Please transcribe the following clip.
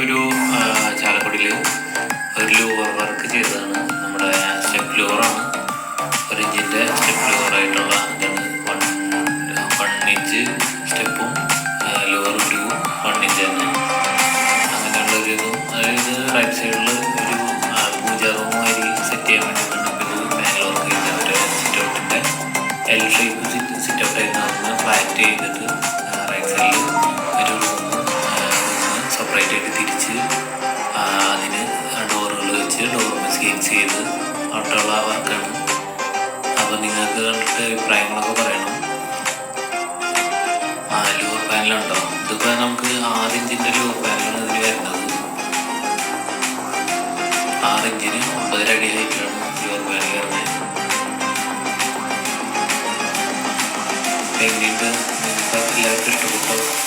ഒരു ചാലക്കുടിയിൽ ഒരു ലൂവർ വർക്ക് ചെയ്തതാണ്. നമ്മുടെ സ്റ്റെപ്പ് ലൂവറാണ് ഒരു ഇഞ്ചിന്റെ സ്റ്റെപ്പ് ലൂവറായിട്ടുള്ള ഇതാണ് വൺ വൺ ഇഞ്ച് സ്റ്റെപ്പും ലൂവർ ഗ്രൂവും വൺ ഇഞ്ച് തന്നെ. അങ്ങനെയുള്ളൊരു ഇതും അതായത് റൈറ്റ് സൈഡിൽ ഒരു പൂജ റൂം സെറ്റ് ചെയ്യാൻ വേണ്ടിയിട്ടുണ്ട് ഇപ്പോൾ ഇത് ബാംഗ്ലൂർ ചെയ്ത ഒരു സിറ്റ് ഔട്ടിന്റെ എൽ ഷേപ്പ് സിറ്റ് സിറ്റ് ഔട്ടായിരുന്നു ഫ്ലാറ്റ് ചെയ്തിട്ട് വെച്ച് ഡോറിന് സ്കെച്ച് ചെയ്ത് അവിടെയുള്ള വർക്കാണ് അപ്പോൾ നിങ്ങൾക്ക് കണ്ടിട്ട് അഭിപ്രായങ്ങളൊക്കെ പറയണം. ആ ലൂർ പാനലുണ്ടോ ഇതിപ്പോൾ നമുക്ക് ആറ് ഇഞ്ചിന്റെ ലൂർ പാനലാണ് ഇതിൽ വരുന്നത്. ആറ് ഇഞ്ചിന് ഒമ്പതര അടി ഹൈറ്റിലാണ് ലൂർ പാനൽ വരുന്നത്. എങ്ങനെയുണ്ട്? നിങ്ങൾക്ക് എല്ലാവർക്കും ഇഷ്ടപ്പെട്ടോ?